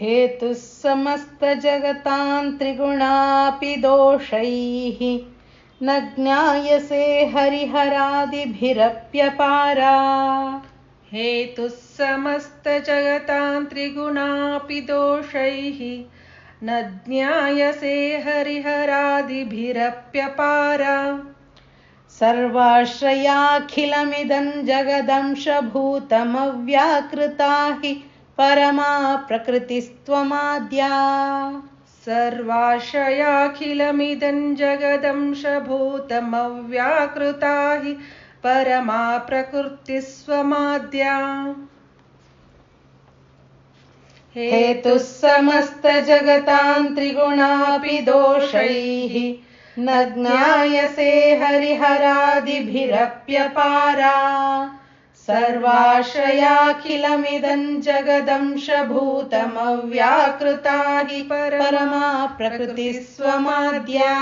हेतुः समस्तजगतान्त्रिगुणापि दोषैः। न ज्ञायसे हरिहरादिभिरप्यपारा। हेतुः समस्तजगतान्त्रिगुणापि दोषैः। न ज्ञायसे हरिहरादिभिरप्यपारा। सर्वाश्रयाखिलमिदं जगदंशभूतमव्याकृता हि परमा प्रकृतिस्त्वमाद्या सर्वाश्रयाखिलमिदं जगदंशभूतमव्याकृता हि परमा प्रकृतिस्त्वमाद्या हेतुः समस्तजगतान्त्रिगुणापि दोषैः न ज्ञायसे हरिहरादिभिरप्यपारा। सर्वाश्रयाखिलमिदं जगदंशभूतमव्याकृता हि परमा प्रकृतिस्वमाद्या